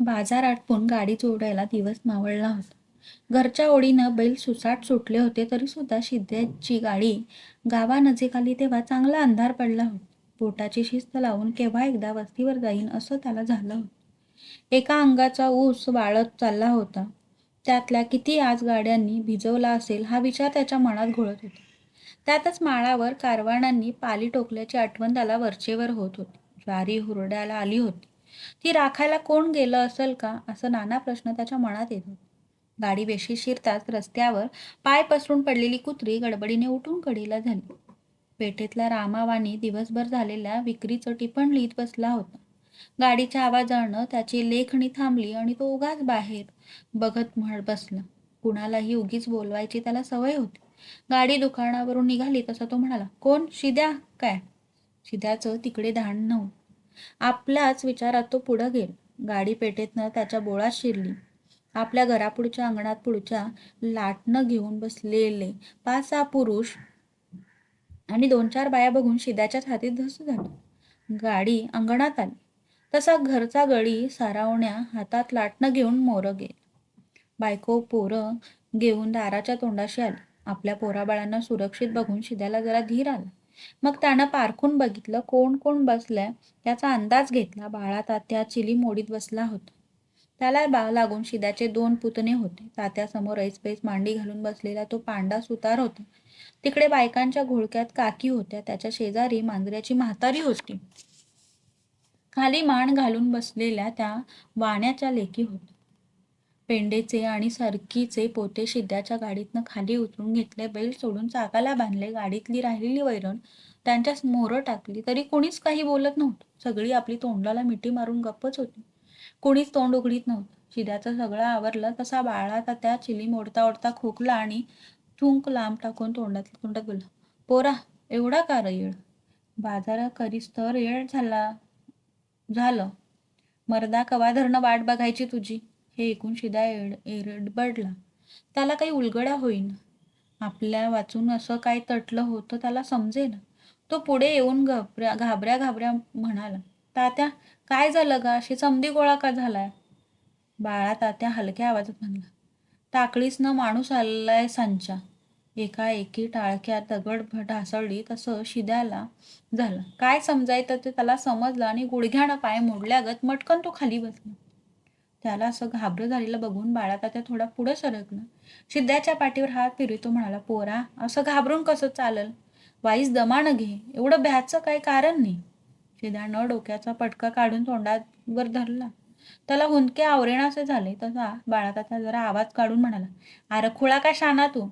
बाजार आटपून गाडी जोडायला दिवस मावळला होता. घरच्या ओढीनं बैल सुसाट सुटले होते तरी सुद्धा शिद्याची गाडी गावानजीक आली तेव्हा चांगला अंधार पडला होता. बोटाची शिस्त लावून केव्हा एकदा वस्तीवर जाईन असं त्याला झालं होतं. एका अंगाचा ऊस वाळत चालला होता. त्यातल्या किती आज गाड्यांनी भिजवला असेल हा विचार त्याच्या मनात घोळत होता. त्यातच माळावर कारवाणांनी पाली टोकल्याची आठवण त्याला वरचेवर होत होती. ज्वारी हुरड्याला आली होती. ती राखायला कोण गेलं असेल का? असं नाना प्रश्न त्याच्या मनात येत होते. गाडी वेशी शिरताच रस्त्यावर पाय पसरून पडलेली कुत्री गडबडीने उठून कडीला झाली. पेठेतला रामावानी दिवसभर झालेल्या विक्रीचं टिपण लिहित बसला होता. गाडीच्या आवाजानं त्याची लेखणी थांबली आणि तो उगाच बाहेर बघत म्हण बसला. कुणालाही उगीच बोलवायची त्याला सवय होती. गाडी दुकानावरून निघाली तसा तो म्हणाला कोण? शिद्या? काय? शिद्याचं तिकडे धाण नव्हतं. आपल्याच विचारात तो पुढं गेला. गाडी पेटेतनं त्याच्या बोळात शिरली. आपल्या घरापुढच्या अंगणात पुढच्या लाटणं घेऊन बसलेले पाच सहा पुरुष आणि दोन चार बाया बघून शिद्याच्याच हातीत धसू झाली. गाडी अंगणात आली. तसा घरचा गडी सारावण्या हातात लाटणं घेऊन मोर गेल. बायको पोरं घेऊन दाराच्या तोंडाशी आली. आपल्या पोराबाळांना सुरक्षित बघून शिद्याला जरा धीर आला. मग त्यानं पारखून बघितलं कोण कोण बसलंय त्याचा अंदाज घेतला. बाळा तात्या चिली मोडीत बसला होता. त्याला बाळ लागून शिद्याचे दोन पुतणे होते. तात्यासमोर ऐसपैस मांडी घालून बसलेला तो पांडा सुतार होता. तिकडे बायकांच्या घोळक्यात काकी होत्या. त्याच्या शेजारी मांजऱ्याची म्हातारी होती. खाली मान घालून बसलेल्या त्या वाण्याच्या लेकी होत्या. पेंडेचे आणि सरकीचे पोते शिद्याच्या गाडीतनं खाली उतरून घेतले बैल सोडून चाकाला बांधले गाडीतली राहिलेली वैरण त्यांच्यास मोरं टाकली. तरी कोणीच काही बोलत नव्हतं. सगळी आपली तोंडाला मिठी मारून गप्पच होती. कोणीच तोंड उघडीत नव्हतं. शिद्याचं सगळं आवरलं तसा बाळाचा त्या चिली मोडता ओढता खोकला आणि चुंक लांब टाकून तोंडात तोंडात बोलला पोरा एवढा का येळ? बाजारा करीस तर येळ झाला झालं. मर्दा कवा धरणं वाट बघायची तुझी? हे ऐकून शिदा एड एरडबडला त्याला काही उलगडा होईन. आपल्या वाचून असं काय तटलं होतं त्याला समजेल तो पुढे येऊन घाबऱ्या घाबऱ्या घाबऱ्या म्हणाला तात्या काय झालं का अशी चमदी गोळा का झालाय? बाळा तात्या हलक्या आवाजात म्हणला टाकळीसनं माणूस आलाय सांच्या एका एकी टाळक्या दगड ढासळली तसं शिद्याला झालं. काय समजायचं ते त्याला समजलं आणि गुडघ्यानं पाय मोडल्यागत मटकन तो खाली बसला. त्याला असं घाबरं झालेलं बघून बाळा तात्या थोडा पुढं सरकलं शिद्याच्या पाठीवर हात फिरवी तो म्हणाला पोरा असं घाबरून कसं चालल? वाईस दमानं घे. एवढं भ्याचं काही कारण नाही. शिद्यानं डोक्याचा पटका काढून तोंडावर धरला. त्याला हुंदके आवरेणासे झाले. तसा बाळाताचा जरा आवाज काढून म्हणाला अरे खुळा का शाना तू?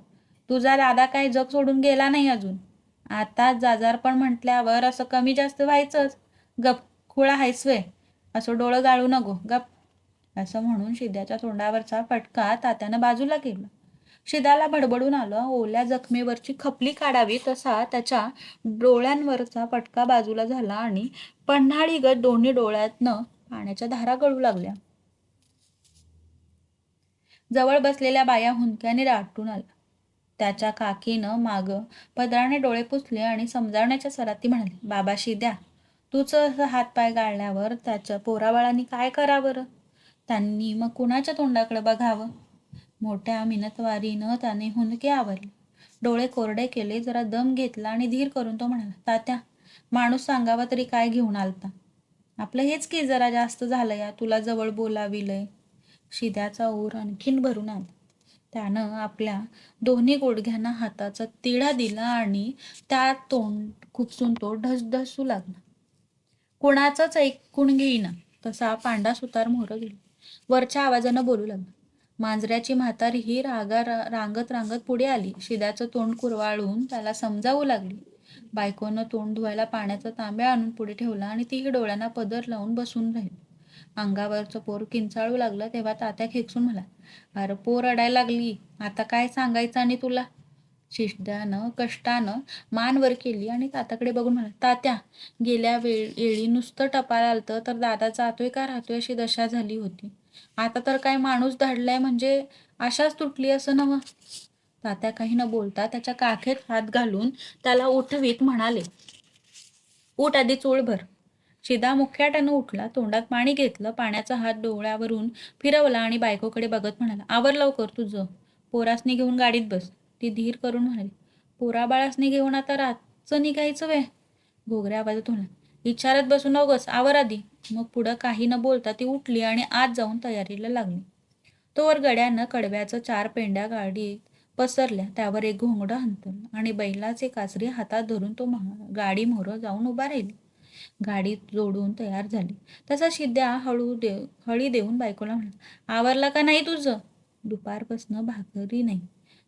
तुझा दादा काही जग सोडून गेला नाही अजून? आता जाजारपण म्हटल्यावर असं कमी जास्त व्हायचंच. गप खुळा हायसवे असं डोळं गाळू नको. गप. असं म्हणून शिद्याच्या तोंडावरचा फटका तात्यानं बाजूला केला. शिदाला भडबडून आलं ओल्या जखमेवरची खपली काढावी तसा त्याच्या डोळ्यांवरचा पटका बाजूला झाला आणि पन्हाळीगत दोन्ही डोळ्यातनं पाण्याच्या धारा गळू लागल्या. जवळ बसलेल्या बाया हुंदक्याने दाटून आल्या. त्याच्या काकीनं माग पदराने डोळे पुसले आणि समजावण्याच्या सरात ती म्हणाली बाबा शिद्या तूच असं हातपाय गाळल्यावर त्याच्या पोराबाळांनी काय करावं त्यांनी मग कुणाच्या तोंडाकडे बघावं? मोठ्या मिनतवारीनं त्याने हुंदके आवरले. डोळे कोरडे केले जरा दम घेतला आणि धीर करून तो म्हणाला तात्या माणूस सांगावा तरी काय घेऊन आलता? आपलं हेच की जरा जास्त झालं या तुला जवळ बोलाविलंय? शिद्याचा ऊर आणखीन भरून आला. त्यानं आपल्या दोन्ही गुडघ्यांना हाताचा तिढा दिला आणि त्या तोंड खुपसून तो ढसढसू लागला. कुणाचाच ऐकून घेईना तसा पांडा सुतार मोहर गेला वरच्या आवाजानं बोलू लागला. मांजऱ्याची म्हातारी ही रागा रांगत रांगत पुढे आली. शिद्याचं तोंड कुरवाळून त्याला समजावू लागली. बायकोनं तोंड धुवायला पाण्याचा तांब्या आणून पुढे ठेवला आणि तीही डोळ्यांना पदर लावून बसून राहिली. अंगावरचं पोर किंचाळू लागलं तेव्हा तात्या खेकसून मला अरे पोर अडायला लागली. आता काय सांगायचं आणि तुला? शिष्टानं कष्टानं मान वर केली आणि तात्याकडे बघून म्हणा तात्या गेल्या वेळ वेळी नुसतं टपाला आलतं तर दादाचा आतोय का राहतोय अशी दशा झाली होती. आता तर काय माणूस धाडलाय म्हणजे आशाच तुटली असं नव तात्या काही न बोलता त्याच्या काखेत हात घालून त्याला उठवीत म्हणाले उठ आधी चोळभर शिदा मुख्याट्यानं उठला तोंडात पाणी घेतलं पाण्याचा हात डोळ्यावरून फिरवला आणि बायकोकडे बघत म्हणाला आवर लवकर तुझं. पोरासनी घेऊन गाडीत बस. ती धीर करून म्हणाली पोरा बाळासनी घेऊन आता रातचं निघायचं वे घोगऱ्या आवाजात म्हणाला बसून बसू नकोस. आवर आधी. मग पुढं काही न बोलता ती उठली आणि आत जाऊन तयारीला लागली. तोवर गड्यानं कडव्याचं चार पेंड्या गाडीत पसरल्या. त्यावर एक घोंगडं हंतलं आणि बैलाचे कासरी हातात धरून तो महा- गाडी मोहरं जाऊन उभा राहिली. गाडी जोडून तयार झाली. तसा शिद्या हळू दे हळी देऊन बायकोला म्हणला आवरला का नाही तुझं? दुपारपासनं भाकरी नाही.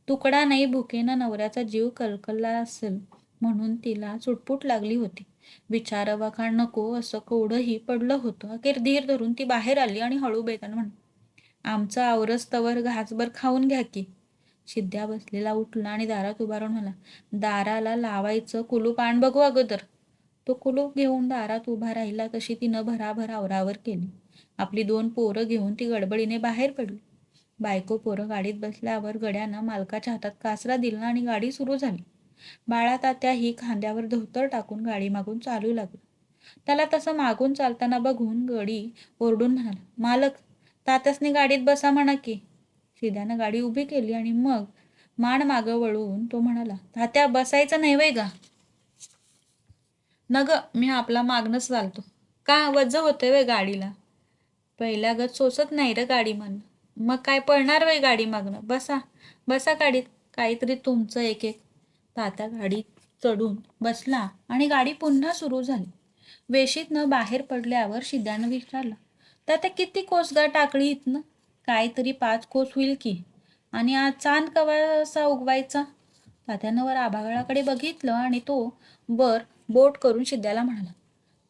तुकडा नाही भुकेनं नवऱ्याचा जीव कलकलला असेल. म्हणून तिला सुटपूट लागली होती. विचारवाखाण नको असं कोडही पडलं होतं. अखेर धीर धरून ती बाहेर आली आणि हळू बेतानं म्हण आमचं आवरस तवर घासभर खाऊन घ्या की. शिद्या बसलेला उठला आणि दारात उभा राहून म्हणा दाराला लावायचं कुलूप आण बघू अगोदर. तो कुलूप घेऊन दारात उभा राहिला तशी तिनं भराभर आवरावर केली. आपली दोन पोरं घेऊन ती गडबडीने बाहेर पडली. बायको पोरं गाडीत बसल्यावर गड्यानं मालकाच्या हातात कासरा दिला आणि गाडी सुरू झाली. बाळा तात्या ही खांद्यावर धोतर टाकून गाडी मागून चालू लागलं. त्याला तसं मागून चालताना बघून गडी ओरडून म्हणाला मालक तात्यासनी गाडीत बसा म्हणा की. शिद्यानं गाडी उभी केली आणि मग मान मागं वळून तो म्हणाला तात्या बसायचं नाही वय गा. नग मी आपला मागणंच चालतो. का? वज्ज होते वे गाडीला. पहिल्या गत सोसत नाही रे गाडी मागणं मग काय पळणार वय गाडी मागणं बसा बसा गाडीत. काहीतरी तुमचं एक एक तात्या गाडीत चढून बसला आणि गाडी पुन्हा सुरू झाली. वेशीतनं बाहेर पडल्यावर शिद्यानं विचारलं तात्या किती कोसगा टाकली इथनं? काहीतरी पाच कोस होईल की? आणि आज चांद कवासा उगवायचा? तात्यानं वर आभाळाकडे बघितलं आणि तो वर बोट करून शिद्याला म्हणाला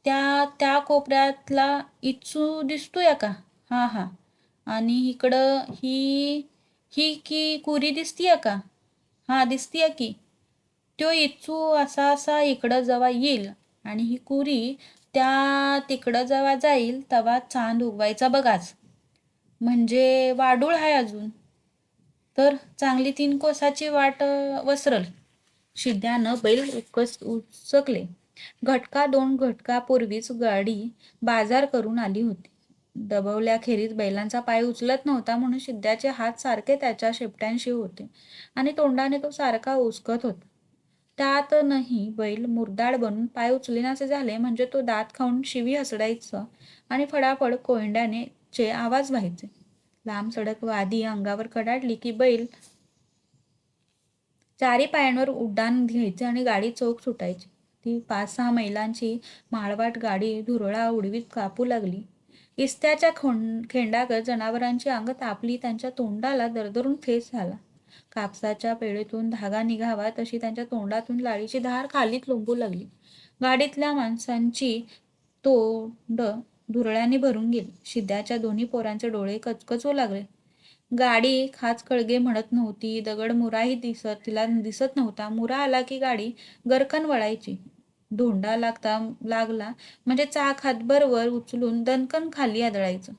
त्या त्या कोपऱ्यातला इच्छू दिसतोय का? हां हां. आणि इकडं ही ही की कुरी दिसतीय का? हां दिसतीय की. त्यो इच्छू असा असा इकडं जेव्हा येईल आणि ही कुरी त्या तिकडं जेव्हा जाईल तेव्हा चांद उगवायचा बघाच म्हणजे वाडूळ आहे अजून. तर चांगली तीन कोसाची वाट वसरल. शिद्यानं बैल उकस उचकले. घटका दोन घटकापूर्वीच गाडी बाजार करून आली होती. दबवल्याखेरीज बैलांचा पाय उचलत नव्हता म्हणून शिद्याचे हात सारखे त्याच्या शेपट्यांशी होते. आणि तोंडाने तो सारखा उचकत होता. त्यातनही बैल मुरदाड बनून पाय उचलेनासे झाले म्हणजे तो दात खाऊन शिवी हसडायचं आणि फडाफड कोयंड्याने चे आवाज व्हायचे. लांब सडक वादी अंगावर कडाडली की बैल चारी पायांवर उड्डाण घ्यायचे आणि गाडी चौक सुटायची. ती पाच सहा मैलांची माळवाट गाडी धुरळा उडवीत कापू लागली. इस्त्याच्या खों खेंडागत जनावरांची अंग तापली त्यांच्या तोंडाला दरदरून फेस झाला. कापसाच्या पेळीतून धागा निघावा तशी त्यांच्या तोंडातून लाळीची धार खालीत लोंबू लागली. गाडीतल्या माणसांची तोंड धुरळ्याने भरून गेली. शिद्याच्या दोन्ही पोरांचे डोळे कचकचू लागले. गाडी खाच कळगे म्हणत नव्हती दगड मुराही दिसत तिला दिसत नव्हता. मुरा आला की गाडी गरकन वळायची. धोंडा लागता लागला म्हणजे चाक हातभरवर उचलून दणकन खाली आदळायचं.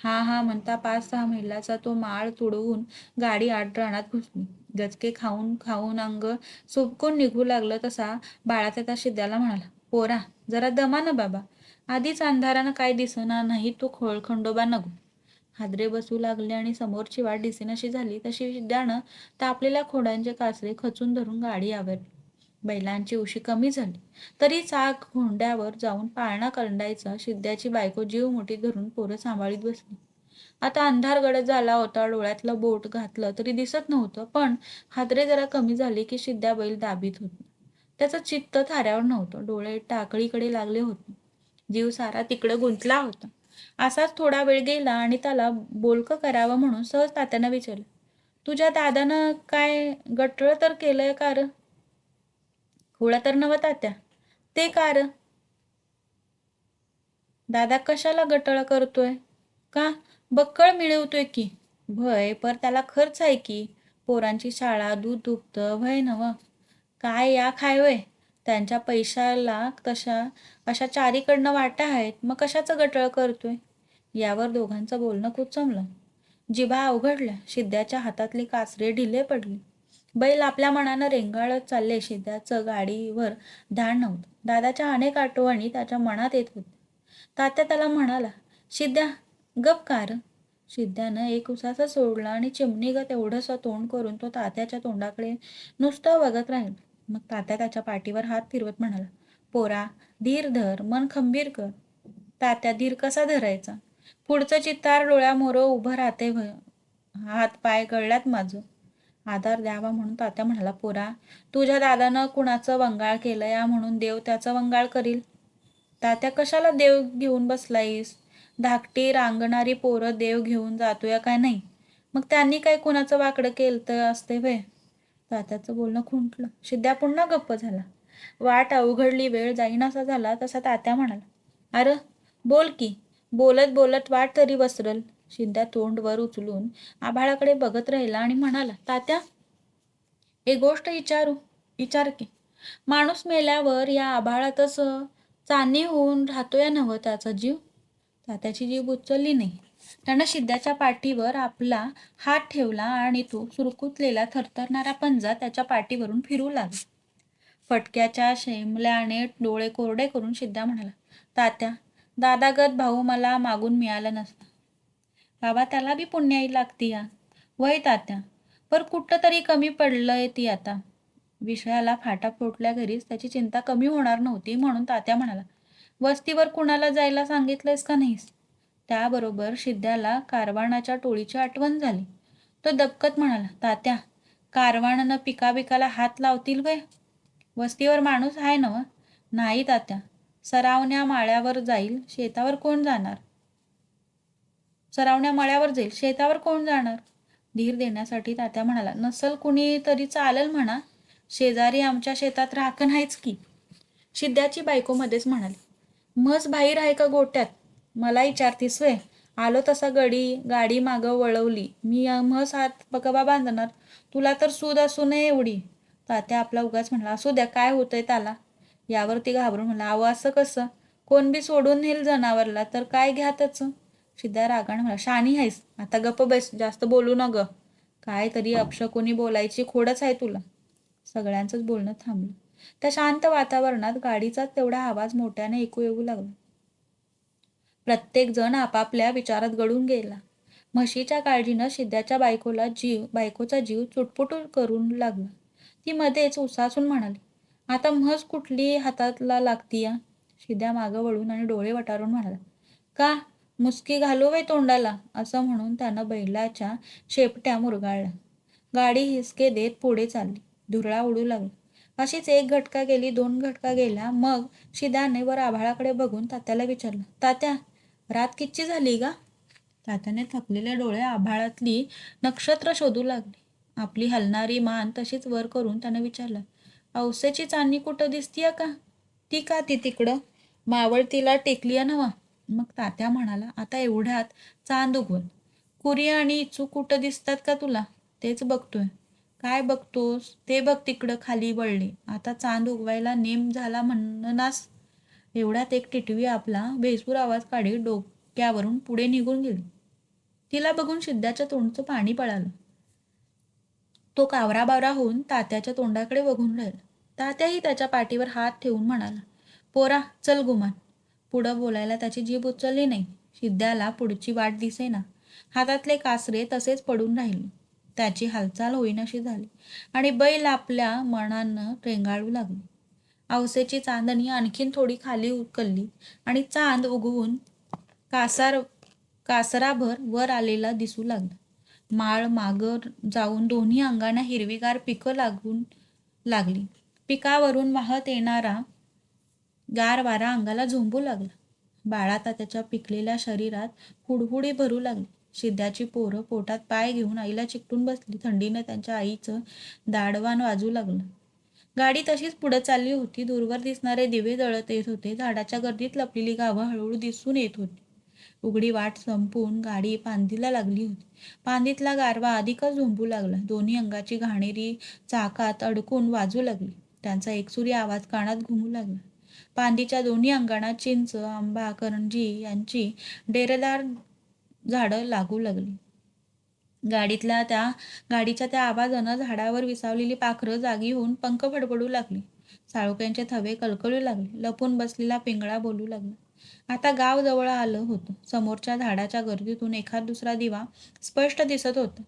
हा हा म्हणता पाच सहा मैलाचा तो माळ तुडवून गाडी आड रानात घुसली. गचके खाऊन खाऊन अंग सुबकून निघू लागलं तसा बाळाचा त्या शिद्याला म्हणाला पोरा जरा दमा ना बाबा. आधीच अंधारानं काय दिसना नाही तो खोळखंडोबा नगो. हादरे बसू लागले आणि समोरची वाट दिसेनाशी झाली तशी शिद्यानं तापलेल्या खोडांचे कासरे खचून धरून गाडी आवरली. बैलांची उशी कमी झाली. तरी चाक हुंड्यावर जाऊन पाळणा करंडायचा शिद्याची बायको जीव मोठी धरून पोरं सांभाळीत बसली. आता अंधार गडद झाला होता डोळ्यातलं बोट घातलं तरी दिसत नव्हतं पण हादरे जरा कमी झाले की शिद्या बैल दाबीत होती. त्याचं चित्त थाऱ्यावर नव्हतं डोळे टाकळीकडे लागले होते. जीव सारा तिकडं गुंतला होता. असाच थोडा वेळ गेला आणि त्याला बोलकं करावं म्हणून सहज तात्यानं विचारलं तुझ्या दादानं काय गटळ तर केलंय कारण हुळा तर नव तात्या. ते का र दादा कशाला गटळ करतोय? का? बक्कळ मिळवतोय की? भय पर त्याला खर्च आहे की? पोरांची शाळा दूध दुभतं भय नव काय या खायवय? त्यांच्या पैशाला तशा अशा चारीकडनं वाटा आहेत? मग कशाचं गटळ करतोय? यावर दोघांचं बोलणं कुचमलं जिभा अवघडल्या. शिद्याच्या हातातली कासरे ढिले पडली. बैल आपल्या मनानं रेंगाळत चालले शिद्याचं गाडीवर धाड नव्हतं. दादाच्या अनेक आठवणी त्याच्या मनात येत होत्या. तात्या त्याला म्हणाला शिद्या गप कार शिद्यानं एक उसाचा सोडला आणि चिमणीगत एवढंसं तोंड करून तो तात्याच्या तोंडाकडे नुसतं बघत राहील. मग तात्या त्याच्या पाठीवर हात फिरवत म्हणाला पोरा धीर धर मन खंबीर कर. तात्या धीर कसा धरायचा? पुढचं चित्तार डोळ्यामोरं उभं राहते हात पाय गळल्यात माझं. आधार द्यावा म्हणून तात्या म्हणाला पोरा तुझ्या दादानं कुणाचं वंगाळ केलं या म्हणून देव त्याचं वंगाळ करील? तात्या कशाला देव घेऊन बसलाईस धाकटी रांगणारी पोरं देव घेऊन जातोया काय नाही? मग त्यांनी काय कुणाचं वाकडं केलं तर असते वे तात्याचं बोलणं खुंटलं. शिद्या पुन्हा गप्प झाला. वाट अवघडली वेळ जाईनासा झाला तसा तात्या म्हणाला अरे बोल की बोलत बोलत वाट तरी वसरल शिद्या तोंड वर उचलून आभाळाकडे बघत राहिला आणि म्हणाला तात्या एक गोष्ट विचारू विचार की. माणूस मेल्यावर या आभाळातच चांदी होऊन राहतोय नव्ह त्याचा जीव? तात्याची जीव उचलली नाही. त्यानं शिद्याच्या पाठीवर आपला हात ठेवला आणि तो सुरकुतलेला थरथरणारा पंजा त्याच्या पाठीवरून फिरू लागला. फटक्याच्या शेमल्याने डोळे कोरडे करून सिद्धा म्हणाला तात्या दादागत भाऊ मला मागून मिळाला नसता. बाबा त्याला बी पुण्याई लागती या. वय तात्या. पर कुठं तरी कमी पडलंय ती आता. विषयाला फाटा फुटल्या घरीच त्याची चिंता कमी होणार नव्हती म्हणून तात्या म्हणाला वस्तीवर कुणाला जायला सांगितलंयस का नाहीस? त्याबरोबर शिद्याला कारवाणाच्या टोळीची आठवण झाली. तो दबकत म्हणाला तात्या कारवाणानं पिकाबिकाला हात लावतील वय? वस्तीवर माणूस आहे ना नाही तात्या. सरावण्या माळ्यावर जाईल शेतावर कोण जाणार? सरावण्या मळ्यावर जाईल. शेतावर कोण जाणार? धीर देण्यासाठी तात्या म्हणाला नसल कुणी तरी चालेल म्हणा. शेजारी आमच्या शेतात राखण आहेच की. शिद्याची बायको मध्येच म्हणाली मस बाहेर आहे का गोट्यात? मला विचारतीस वे आलो तसा गडी गाडी मागं वळवली. मी म्हस हात पकबा बांधणार. तुला तर सूद असू नये एवढी. तात्या आपला उगाच म्हणला असू द्या काय होतंय त्याला? यावरती घाबरून म्हणला अहो असं कसं? कोण बी सोडून नेल जनावरला तर काय घ्या त्याचं सिद्धा रागाण म्हणा शानी आहेस. आता गप्प बस जास्त बोलू न ग काय तरी अपशकुनी बोलायची खोडच आहे तुला. सगळ्यांचंच बोलणं थांबलं. त्या शांत वातावरणात गाडीचाच तेवढा आवाज मोठ्याने ऐकू येऊ लागला. प्रत्येक जण आपापल्या विचारात गळून गेला. म्हशीच्या काळजीनं शिद्याच्या बायकोला जीव बायकोचा जीव चुटपुट करून लागला. ती मध्येच उसासून म्हणाली आता म्हस कुठली हातातला लागती या शिद्या मागं वळून आणि डोळे वटारून म्हणाला का? मुसकी घालूवे तोंडाला असं म्हणून त्यानं बैलाच्या शेपट्या मुरगाळल्या. गाडी हिसके देत पुढे चालली. धुरळा उडू लागला. अशीच एक घटका गेली दोन घटका गेल्या. मग शिदाने वर आभाळाकडे बघून तात्याला विचारलं तात्या रात किच्ची झाली का तात्याने थकलेले डोळे आभाळातली नक्षत्र शोधू लागली. आपली हलणारी मान तशीच वर करून त्यानं विचारलं औसेची चांदणी कुठं दिसतीय का? ती का ती तिकडं? मावळतीला टेकली नवा मग तात्या म्हणाला आता एवढ्यात चांद उगवल. कुरी आणि इचू कुठं दिसतात का तुला? तेच बघतोय. काय बघतोस? ते बघ तिकडं खाली वळले. आता चांद उगवायला नेम झाला म्हणनास. एवढ्यात एक टिटवी आपला भेसूर आवाज काढी डोक्यावरून पुढे निघून गेली. तिला बघून सिद्धाच्या तोंडचं पाणी पळालं. तो कावरा बावरा होऊन तात्याच्या तोंडाकडे बघून राहिला. तात्याही त्याच्या पाठीवर हात ठेवून म्हणाला पोरा चल गुमान. पुढं बोलायला त्याची जीभ उचलली नाही. सिद्ध्याला पुढची वाट दिसेना. हातातले कासरे तसेच पडून राहिले. त्याची हालचाल होईनाशी झाली आणि बैल आपल्या मनानं रेंगाळू लागली. आवसेची चांदणी आणखीन थोडी खाली उकलली आणि चांद उगवून कासार कासराभर वर आलेला दिसू लागला. माळ मागर जाऊन दोन्ही अंगांना हिरवीगार पिकं लागून लागली. पिकावरून वाहत येणारा गार वारा अंगाला झोंबू लागला. बाळाता त्याच्या पिकलेल्या शरीरात हुडहुडी भरू लागली. शिद्याची पोरं पोटात पाय घेऊन आईला चिकटून बसली. थंडीनं त्यांच्या आईचं दाडवान वाजू लागलं. गाडी तशीच पुढे चालली होती. दूरवर दिसणारे दिवे जळत येत होते. झाडाच्या गर्दीत लपलेली गावं हळूहळू दिसून येत होती. उघडी वाट संपून गाडी पांदीला लागली होती. पांदीतला गारवा अधिकच झोंबू लागला. दोन्ही अंगाची घाणेरी चाकात अडकून वाजू लागली. त्यांचा एकसुरी आवाज कानात घुमू लागला. पांदीच्या दोन्ही अंगणात चिंच आंबा करंजी यांची डेरेदार झाडं लागू लागली. गाडीतल्या त्या गाडीच्या त्या आवाजानं झाडावर विसावलेली पाखरं जागी होऊन पंख फडफडू लागली. साळुक्यांचे थवे कलकळू लागले. लपून बसलेला पिंगळा बोलू लागला. आता गाव जवळ आलं होतं. समोरच्या झाडाच्या गर्दीतून एखाद दुसरा दिवा स्पष्ट दिसत होता.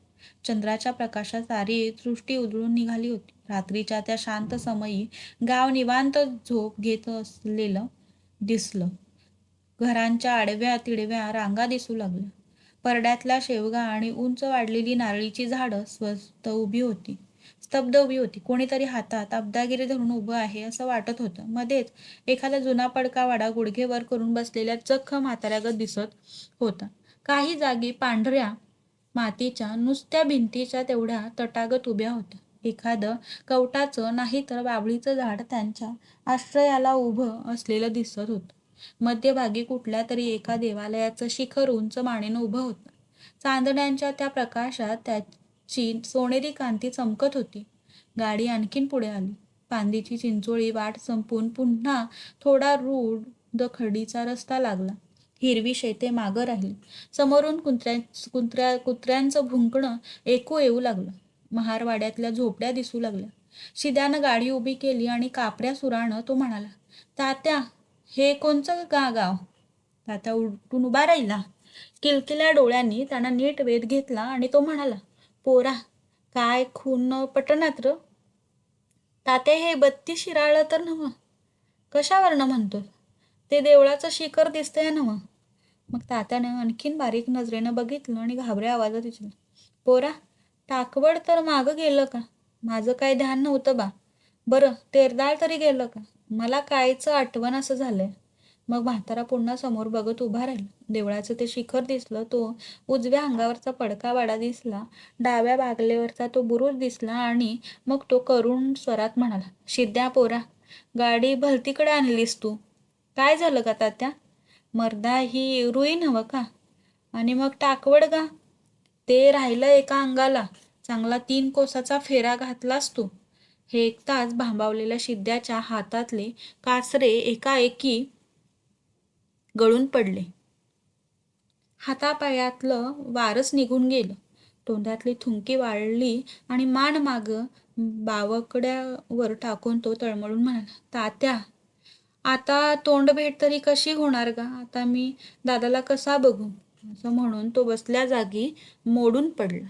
चंद्राच्या प्रकाशात सारी सृष्टी उधळून निघाली होती. रात्रीच्या त्या शांत समयी गाव निवांत झोप घेत असलेलं दिसलं. घरांच्या आडव्या तिडव्या रांगा दिसू लागल्या. परड्यातल्या शेवगा आणि उंच वाढलेली नारळीची झाडं स्वस्त उभी होती. स्तब्ध उभी होती. कोणीतरी हातात अब्दागिरी धरून उभं आहे असं वाटत होतं. मध्येच एखादा जुना पडका वाडा गुडघेवर करून बसलेल्या चख्ख म्हाताऱ्यागत दिसत होता. काही जागी पांढऱ्या मातीच्या नुसत्या भिंतीच्या तेवढ्या तटागत उभ्या होत्या. एखादं कवटाचं नाही तर बाबळीचं झाड त्यांच्या आश्रयाला उभं असलेलं दिसत होतं. मध्यभागी कुठल्या तरी एका देवालयाचं शिखर उंच मानेनं उभं होतं. चांदण्यांच्या त्या प्रकाशात त्याची सोनेरी कांती चमकत होती. गाडी आणखीन पुढे आली. पांदीची चिंचोळी वाट संपून पुन्हा थोडा रूढ खडीचा रस्ता लागला. हिरवी शेते मागं राहिली. समोरून कुत्र्या कुत्र्या कुत्र्यांचं भुंकणं ऐकू येऊ लागलं. महारवाड्यातल्या झोपड्या दिसू लागल्या. शिद्यानं गाडी उभी केली आणि कापऱ्या सुरानं तो म्हणाला तात्या हे कोणचं गा गाव? तात्या उठून उभा राहिला. किलकिल्या डोळ्यांनी त्यांना नीट वेध घेतला आणि तो म्हणाला पोरा काय खून पटणात र? तात्या हे बत्ती शिराळं तर नव्ह. कशावरनं म्हणतो ते देवळाचं शिखर दिसतंय नव्ह. मग तात्यानं आणखीन बारीक नजरेनं बघितलं आणि घाबऱ्या आवाजात विचारलं पोरा टाकवड तर मागं गेलं का? माझं काय ध्यान नव्हतं बा. बरं तेरदाळ तरी गेलं का? मला कायचं आठवण असं झालंय. मग म्हातारा पुन्हा समोर बघत उभा राहिला. देवळाचं ते शिखर दिसलं तो उजव्या अंगावरचा पडका वाडा दिसला डाव्या बागलेवरचा तो बुरुज दिसला आणि मग तो करुण स्वरात म्हणाला शिद्या पोरा गाडी भलतीकडे आणलीस तू. काय झालं का तात्या? मर्दा ही रुई नवं का? आणि मग टाकवड का? ते राहिलं एका अंगाला. चांगला तीन कोसाचा फेरा घातलास तू. हे एक भांबावलेल्या शिद्याच्या हातातले कासरे एकाएकी गळून पडले. हातापायातलं वारस निघून गेलं. तोंडातली थुंकी वाळली आणि मान माग बावकड्यावर टाकून तो तळमळून म्हणाला तात्या आता तोंड भेट तरी कशी होणार का आता मी दादाला कसा बघू? असं म्हणून तो बसल्या जागी मोडून पडला.